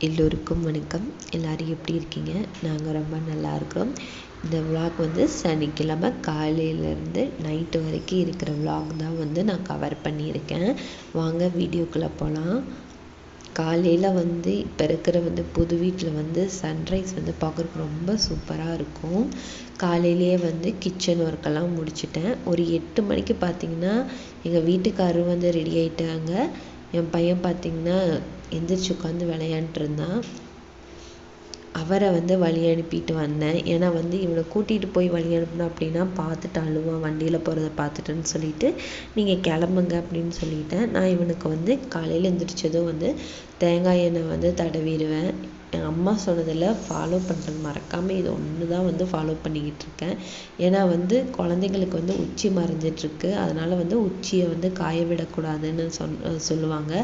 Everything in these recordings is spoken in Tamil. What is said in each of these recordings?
எல்லோருக்கும் வணக்கம். எல்லோரும் எப்படி இருக்கீங்க? நாங்கள் ரொம்ப நல்லா இருக்கிறோம். இந்த விலாக் வந்து சனிக்கிழமை காலையிலேருந்து நைட்டு வரைக்கும் இருக்கிற விலாக் தான் வந்து நான் கவர் பண்ணியிருக்கேன். வாங்க வீடியோக்குள்ளே போகலாம் காலையில் வந்து இப்போ இருக்கிற வந்து புது வீட்டில் வந்து சன்ரைஸ் வந்து பார்க்குறதுக்கு ரொம்ப சூப்பராக இருக்கும். காலையிலேயே வந்து கிச்சன் ஒர்க்கெல்லாம் முடிச்சிட்டேன். ஒரு எட்டு மணிக்கு பார்த்தீங்கன்னா எங்கள் வீட்டுக்காரரும் வந்து ரெடி ஆகிட்டாங்க என் பையன் பார்த்தீங்கன்னா எந்திரிச்சு உட்காந்து விளையாண்ட்ருந்தான் அவரை வந்து வழி அனுப்பிட்டு வந்தேன். ஏன்னா வந்து இவனை கூட்டிகிட்டு போய் வழி அனுப்பினோம் அப்படின்னா பார்த்துட்டு அழுவான் வண்டியில் போகிறத பார்த்துட்டுன்னு சொல்லிட்டு நீங்கள் கிளம்புங்க அப்படின்னு சொல்லிட்டேன். நான் இவனுக்கு வந்து காலையில் எழுந்திரிச்சதும் வந்து தேங்காய் எண்ணெய் வந்து தடவிடுவேன். என் அம்மா சொன்னதில் ஃபாலோ பண்ணுறது மறக்காமல் இது ஒன்று தான் வந்து ஃபாலோ பண்ணிக்கிட்டு இருக்கேன். ஏன்னா வந்து குழந்தைங்களுக்கு வந்து உச்சி மறைஞ்சிட்ருக்கு அதனால் வந்து உச்சியை வந்து காய விடக்கூடாதுன்னு சொன் சொல்லுவாங்க.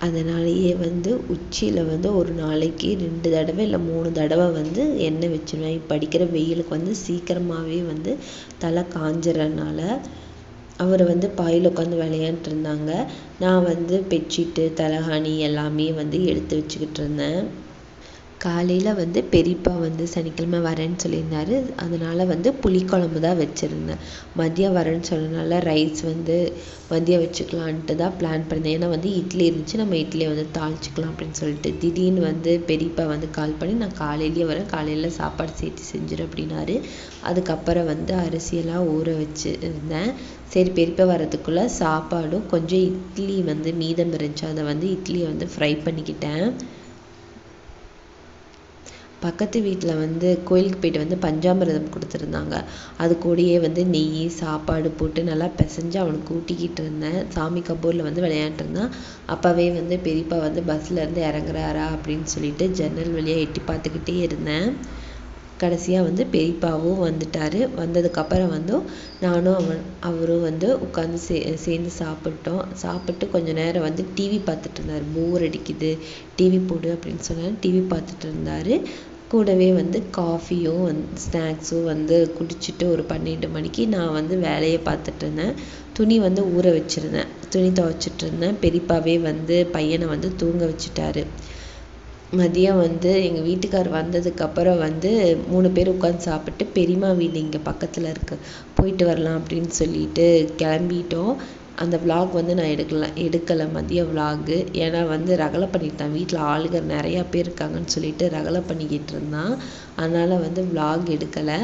அதனாலேயே வந்து உச்சியில் வந்து ஒரு நாளைக்கு ரெண்டு தடவை இல்லை மூணு தடவை வந்து எண்ணெய் வச்சிருவேன். இப்போ அடிக்கிற வெயிலுக்கு வந்து சீக்கிரமாகவே வந்து தலை காஞ்சிறனால அவர் வந்து பாயில் உட்காந்து விளையாண்ட்டுருந்தாங்க நான் வந்து பெட்ஷீட்டு தலைகாணி எல்லாமே வந்து எடுத்து வச்சுக்கிட்டு இருந்தேன். காலையில் வந்து பெரியப்பா வந்து சனிக்கிழமை வரேன்னு சொல்லியிருந்தாரு. அதனால் வந்து புளிக்குழம்பு தான் வச்சுருந்தேன். மதியம் வரேன்னு சொன்னதுனால ரைஸ் வந்து மதியம் வச்சுக்கலான்ட்டு தான் பிளான் பண்ணியிருந்தேன் ஏன்னா வந்து இட்லி இருந்துச்சு. நம்ம இட்லியை வந்து தாளிச்சிக்கலாம் அப்படின்னு சொல்லிட்டு திடீர்னு வந்து பெரியப்பா வந்து கால் பண்ணி நான் காலையிலேயே வரேன். காலையில் சாப்பாடு சேர்த்து செஞ்சிரு அப்படின்னாரு. அதுக்கப்புறம் வந்து அரிசியெல்லாம் ஊற வச்சு இருந்தேன் சரி பெரியப்பா வரதுக்குள்ளே சாப்பாடும் கொஞ்சம் இட்லி வந்து மீதம் இருந்துச்சு. அதை வந்து இட்லியை வந்து ஃப்ரை பண்ணிக்கிட்டேன். பக்கத்து வீட்டில் வந்து கோயிலுக்கு போயிட்டு வந்து பஞ்சாமிரதம் கொடுத்துருந்தாங்க. அது கூடயே வந்து நெய் சாப்பாடு போட்டு நல்லா பிசைஞ்சு அவனுக்கு ஊட்டிக்கிட்டு இருந்தேன். சாமி கபூரில் வந்து விளையாண்டுருந்தான் அப்போவே வந்து பெரியப்பா வந்து பஸ்லேருந்து இறங்குறாரா அப்படின்னு சொல்லிட்டு ஜன்னல் வழியாக எட்டி பார்த்துக்கிட்டே இருந்தேன். கடைசியாக வந்து பெரியப்பாவும் வந்துட்டார். வந்ததுக்கப்புறம் வந்து நானும் அவன் அவரும் வந்து உட்காந்து சே சேர்ந்து சாப்பிட்டோம். சாப்பிட்டு கொஞ்ச நேரம் வந்து டிவி பார்த்துட்டு இருந்தார். போர் அடிக்குது. டிவி போடு அப்படின்னு சொன்னார். டிவி பார்த்துட்டு இருந்தார். கூடவே வந்து காஃபியும் வந்து ஸ்நாக்ஸும் வந்து குடிச்சிட்டு ஒரு பன்னெண்டு மணிக்கு நான் வந்து வேலையை பார்த்துட்டு இருந்தேன் துணி வந்து ஊற வச்சுருந்தேன். துணி துவைச்சிட்டு இருந்தேன் பெரியப்பாவே வந்து பையனை வந்து தூங்க வச்சுட்டாரு. மதியம் வந்து எங்கள் வீட்டுக்கார் வந்ததுக்கப்புறம் வந்து மூணு பேர் உட்காந்து சாப்பிட்டு பெரியம்மா வீடு இங்கே பக்கத்தில் இருக்குது போயிட்டு வரலாம் அப்படின்னு சொல்லிட்டு கிளம்பிட்டோம். அந்த விலாக் வந்து நான் எடுக்கலை எடுக்கலை மதிய விலாகு ஏன்னா வந்து ரகலை பண்ணிட்டான் வீட்டில் ஆளுங்க நிறையா பேர் இருக்காங்கன்னு சொல்லிட்டு ரகலை பண்ணிக்கிட்டு இருந்தான். அதனால் வந்து விலாக் எடுக்கலை.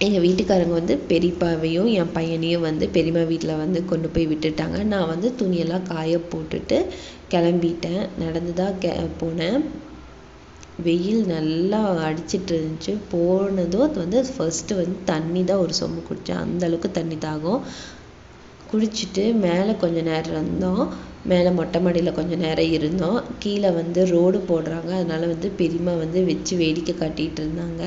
எங்கள் வீட்டுக்காரங்க வந்து பெரியப்பாவையும் என் பையனையும் வந்து பெரியம்மா வீட்டில் வந்து கொண்டு போய் விட்டுட்டாங்க. நான் வந்து துணியெல்லாம் காய போட்டுட்டு கிளம்பிட்டேன். நடந்து தான் கே போனேன். வெயில் நல்லா அடிச்சிட்டு இருந்துச்சு. போனதும் அது வந்து ஃபர்ஸ்ட்டு வந்து தண்ணி தான் ஒரு சொம்பு குடித்தேன் அந்த அளவுக்கு தண்ணி தாகம். குளிச்சுட்டு மேலே கொஞ்ச நேரம் இருந்தோம். மேலே மொட்டை மாடியில் கொஞ்சம் நேரம் இருந்தோம். கீழே வந்து ரோடு போடுறாங்க. அதனால் வந்து பெரியம்மா வந்து வச்சு வேடிக்கை காட்டிகிட்டு இருந்தாங்க.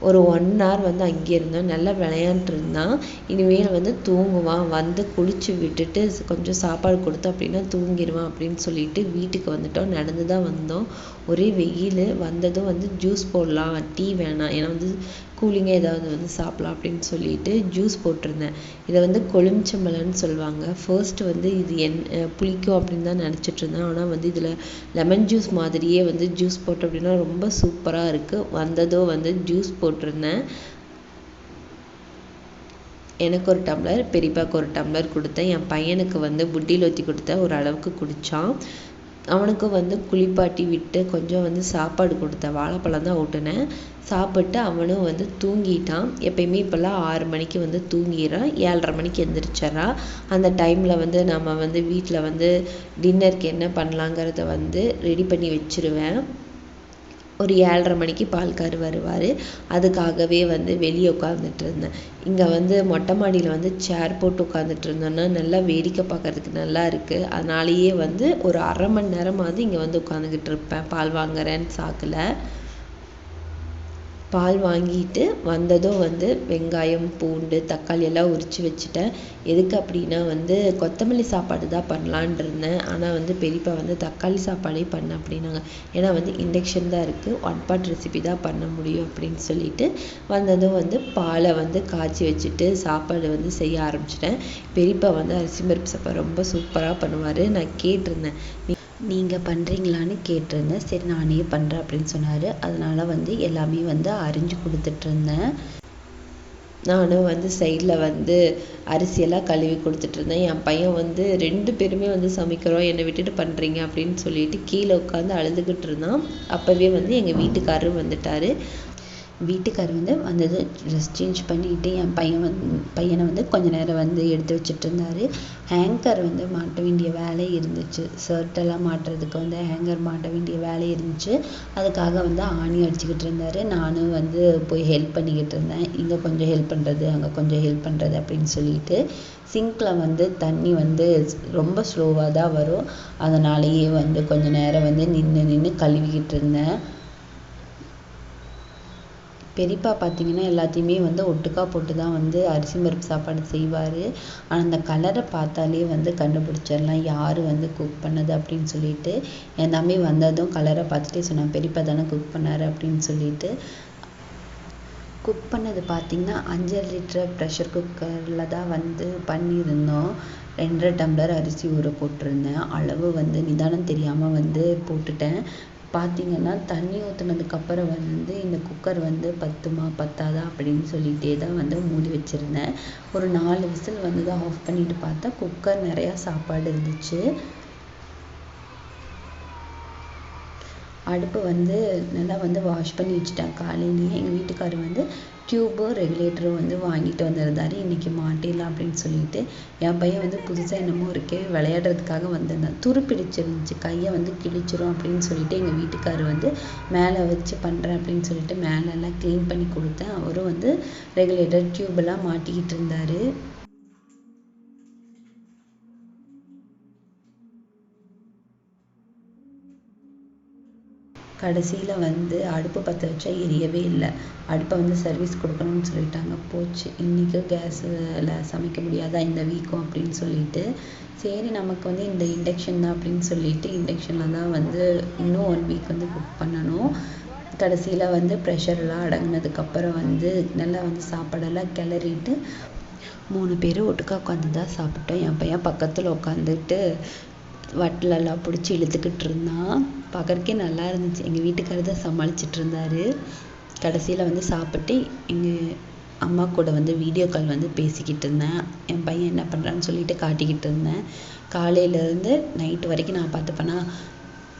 ஒரு ஒன் ஹவர் வந்து அங்கே இருந்தோம். நல்லா விளையாண்டுருந்தான் இனிமேல் வந்து தூங்குவான். வந்து குளிச்சு விட்டுட்டு கொஞ்சம் சாப்பாடு கொடுத்தோம் அப்படின்னா தூங்கிடுவான் அப்படின்னு சொல்லிட்டு வீட்டுக்கு வந்துட்டோம். நடந்து தான் வந்தோம். ஒரே வெயில். வந்ததும் வந்து ஜூஸ் போடலாம். டீ வேணாம். ஏன்னா வந்து கூலிங்காக ஏதாவது வந்து சாப்பிட்லாம் அப்படின்னு சொல்லிட்டு ஜூஸ் போட்டிருந்தேன். இதை வந்து கொழுமிச்சம்பழம்னு சொல்லுவாங்க. ஃபர்ஸ்ட் வந்து இது என் புளிக்கும் அப்படின்னு தான் நினச்சிட்டு இருந்தேன். ஆனால் வந்து இதில் லெமன் ஜூஸ் மாதிரியே வந்து ஜூஸ் போட்டோம் அப்படின்னா ரொம்ப சூப்பராக இருக்குது வந்ததோ வந்து ஜூஸ் போட்டிருந்தேன். எனக்கு ஒரு டம்ளர் பெரியப்பாவுக்கு ஒரு டம்ளர் கொடுத்தேன். என் பையனுக்கு வந்து புட்டியில் ஊற்றி கொடுத்தேன். ஒரு அளவுக்கு குடித்தான் அவனுக்கும் வந்து குளிப்பாட்டி விட்டு கொஞ்சம் வந்து சாப்பாடு கொடுத்தேன் வாழைப்பழம் தான் ஊட்டினேன். சாப்பிட்டு அவனும் வந்து தூங்கிட்டான். எப்பயுமே இப்போல்லாம் ஆறு மணிக்கு வந்து தூங்கிடுறான். ஏழரை மணிக்கு எந்திரிச்சிட்றான் அந்த டைமில் வந்து நம்ம வந்து வீட்டில் வந்து டின்னருக்கு என்ன பண்ணலாங்கிறத வந்து ரெடி பண்ணி வச்சிருவேன். ஒரு ஏழரை மணிக்கு பால்கார் வருவார். அதுக்காகவே வந்து வெளியே உட்காந்துட்டு இருந்தேன். இங்கே வந்து மொட்டை மாடியில் வந்து சேர் போட்டு உட்காந்துட்டு இருந்தோன்னா நல்லா வேடிக்கை பார்க்கறதுக்கு நல்லா இருக்குது அதனாலேயே வந்து ஒரு அரை மணி நேரமாவது இங்கே வந்து உட்காந்துக்கிட்டு இருப்பேன். பால் வாங்குறேன்னு சாக்கில். பால் வாங்கிட்டு வந்ததும் வந்து வெங்காயம் பூண்டு தக்காளி எல்லாம் உரித்து வச்சுட்டேன். எதுக்கு அப்படின்னா வந்து கொத்தமல்லி சாப்பாடு தான் பண்ணலான் இருந்தேன். ஆனால் வந்து பெரியப்பா வந்து தக்காளி சாப்பாடே பண்ண அப்படின்னாங்க. ஏன்னா வந்து இண்டக்ஷன் தான் இருக்குது ஒன் பாட் ரெசிபி தான் பண்ண முடியும் அப்படின்னு சொல்லிட்டு வந்ததும் வந்து பாலை வந்து காய்ச்சி வச்சுட்டு சாப்பாடு வந்து செய்ய ஆரம்பிச்சிட்டேன். பெரியப்பா வந்து அரிசி பருப்பு சாப்பாடு ரொம்ப சூப்பராக பண்ணுவார். நான் கேட்டிருந்தேன். நீங்கள் பண்ணுறீங்களான்னு கேட்டிருந்தேன். சரி நானே பண்ணுறேன் அப்படின்னு சொன்னார். அதனால் வந்து எல்லாமே வந்து அரிஞ்சு கொடுத்துட்ருந்தேன் நானும் வந்து சைடில் வந்து அரிசியெல்லாம் கழுவி கொடுத்துட்ருந்தேன் என் பையன் வந்து ரெண்டு பேருமே வந்து சமைக்கிறோம். என்னை விட்டுட்டு பண்ணுறீங்க அப்படின்னு சொல்லிட்டு கீழே உட்காந்து அழுதுகிட்டு இருந்தான். அப்போவே வந்து எங்கள் வீட்டுக்காரரும் வந்துட்டார். வீட்டுக்கார் வந்து வந்தது ட்ரெஸ் சேஞ்ச் பண்ணிட்டு என் பையன் வந்து பையனை வந்து கொஞ்ச நேரம் வந்து எடுத்து வச்சுட்டு இருந்தாரு ஹேங்கர் வந்து மாட்ட வேண்டிய வேலை இருந்துச்சு. ஷர்ட் எல்லாம் மாட்டுறதுக்கு வந்து ஹேங்கர் மாட்ட வேண்டிய வேலை இருந்துச்சு. அதுக்காக வந்து ஆணி அடிச்சுக்கிட்டு இருந்தாரு. நானும் வந்து போய் ஹெல்ப் பண்ணிக்கிட்டு இருந்தேன். இங்கே கொஞ்சம் ஹெல்ப் பண்ணுறது அங்கே கொஞ்சம் ஹெல்ப் பண்ணுறது அப்படின்னு சொல்லிட்டு சிங்க்கில் வந்து தண்ணி வந்து ரொம்ப ஸ்லோவாக தான் வரும். அதனாலேயே வந்து கொஞ்ச நேரம் வந்து நின்று நின்று கழுவிக்கிட்டு இருந்தேன். பெரியப்பா பார்த்தீங்கன்னா எல்லாத்தையுமே வந்து ஒட்டுக்கா போட்டு தான் வந்து அரிசி பருப்பு சாப்பாடு செய்வார். ஆனால் அந்த கலரை பார்த்தாலே வந்து கண்டுபிடிச்சிடலாம். யார் வந்து குக் பண்ணது அப்படின்னு சொல்லிட்டு. என் தம்பி வந்ததும் கலரை பார்த்துட்டே சொன்னான் பெரியப்பா தானே குக் பண்ணார் அப்படின்னு சொல்லிட்டு. குக் பண்ணது பார்த்திங்கன்னா அஞ்சரை லிட்டர் ப்ரெஷர் குக்கரில் தான் வந்து பண்ணியிருந்தோம். ரெண்டரை டம்ளர் அரிசி ஊற போட்டிருந்தேன். அளவு வந்து நிதானம் தெரியாமல் வந்து போட்டுட்டேன். பார்த்தீங்கன்னா தண்ணி ஊற்றுனதுக்கப்புறம் வந்து இந்த குக்கர் வந்து பத்துமா பத்தாதா அப்படின்னு சொல்லிகிட்டே தான் வந்து மூடி வச்சுருந்தேன். ஒரு நாலு விசில் வந்து தான் ஆஃப் பண்ணிட்டு பார்த்தா குக்கர் நிறையா சாப்பாடு இருந்துச்சு. அடுப்பு வந்து நல்லா வந்து வாஷ் பண்ணி வச்சுட்டேன். காலையிலேயே எங்கள் வீட்டுக்காரர் வந்து டியூபும் ரெகுலேட்டரும் வந்து வாங்கிட்டு வந்திருந்தாரு. இன்றைக்கி மாட்டிடலாம் அப்படின்னு சொல்லிட்டு. என் பையன் வந்து புதுசாக என்னமோ இருக்கே விளையாடுறதுக்காக வந்திருந்தான். துரு பிடிச்சிருந்துச்சு கையை வந்து கிழிச்சிரும் அப்படின்னு சொல்லிட்டு எங்கள் வீட்டுக்காரர் வந்து மேலே வச்சு பண்ணுறேன் அப்படின்னு சொல்லிட்டு மேலே எல்லாம் க்ளீன் பண்ணி கொடுத்தேன். அவரும் வந்து ரெகுலேட்டர் டியூப்பெல்லாம் மாட்டிக்கிட்டு இருந்தார். கடைசியில் வந்து அடுப்பு பற்ற வச்சா எரியவே இல்லை. அடுப்பை வந்து சர்வீஸ் கொடுக்கணும்னு சொல்லிட்டாங்க. போச்சு. இன்றைக்கும் கேஸில் சமைக்க முடியாதா இந்த வீக்கும் அப்படின்னு சொல்லிட்டு. சரி நமக்கு வந்து இந்த இண்டக்ஷன் தான் அப்படின்னு சொல்லிட்டு இண்டக்ஷனில் தான் வந்து இன்னும் ஒன் வீக் வந்து குக் பண்ணணும். கடைசியில் வந்து ப்ரெஷர்லாம் அடங்கினதுக்கப்புறம் வந்து நல்லா வந்து சாப்பாடெல்லாம் கிளறிட்டு மூணு பேரும் ஒட்டுக்கா உட்காந்து தான் சாப்பிட்டோம். என் பையன் பக்கத்தில் உட்காந்துட்டு வட்டலெல்லாம் பிடிச்சி இழுத்துக்கிட்டு இருந்தான் பார்க்கறக்கே நல்லா இருந்துச்சு. எங்கள் வீட்டுக்காரர் தான் சமாளிச்சிட்டு இருந்தாரு. கடைசியில் வந்து சாப்பிட்டு எங்கள் அம்மா கூட வந்து வீடியோ கால் வந்து பேசிக்கிட்டு இருந்தேன். என் பையன் என்ன பண்ணுறான்னு சொல்லிட்டு காட்டிக்கிட்டு இருந்தேன். காலையிலேருந்து நைட்டு வரைக்கும் நான் பார்த்துப்பேனா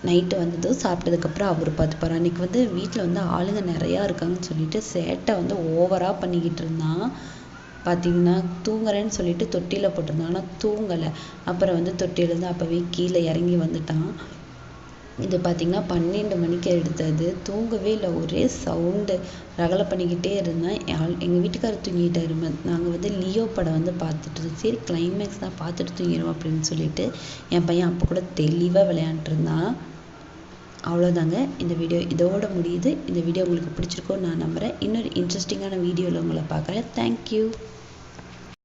நைட்டு வந்ததும் சாப்பிட்டதுக்கப்புறம் அவர் பார்த்துப்பார். அன்றைக்கி வந்து வீட்டில் வந்து ஆளுங்க நிறையா இருக்காங்கன்னு சொல்லிட்டு சேட்டை வந்து ஓவராக பண்ணிக்கிட்டு இருந்தான். பார்த்தீங்கன்னா தூங்குறேன்னு சொல்லிட்டு தொட்டியில் போட்டிருந்தான் ஆனால் தூங்கலை. அப்புறம் வந்து தொட்டியிலேருந்து அப்போவே கீழே இறங்கி வந்துட்டான். இது பார்த்தீங்கன்னா பன்னெண்டு மணிக்கு எடுத்தது. தூங்கவே இல்லை. ஒரே சவுண்டு. ரகலை பண்ணிக்கிட்டே இருந்தேன். எங்கள் வீட்டுக்காரர் தூங்கிட்டாரு. நாங்கள் வந்து லியோ படம் வந்து பார்த்துட்டு இருந்தோம். சரி கிளைமேக்ஸ் தான். பார்த்துட்டு தூங்கிடுவோம் அப்படின்னு சொல்லிட்டு என் பையன் அப்போ கூட தெளிவாக விளையாண்டுருந்தான் அவ்வளோதாங்க இந்த வீடியோ இதோட முடியுது. இந்த வீடியோ உங்களுக்கு பிடிச்சிருக்கோன்னு நான் நம்புகிறேன் இன்னொரு இன்ட்ரெஸ்டிங்கான வீடியோவில் உங்களை பார்க்குறேன். தேங்க்யூ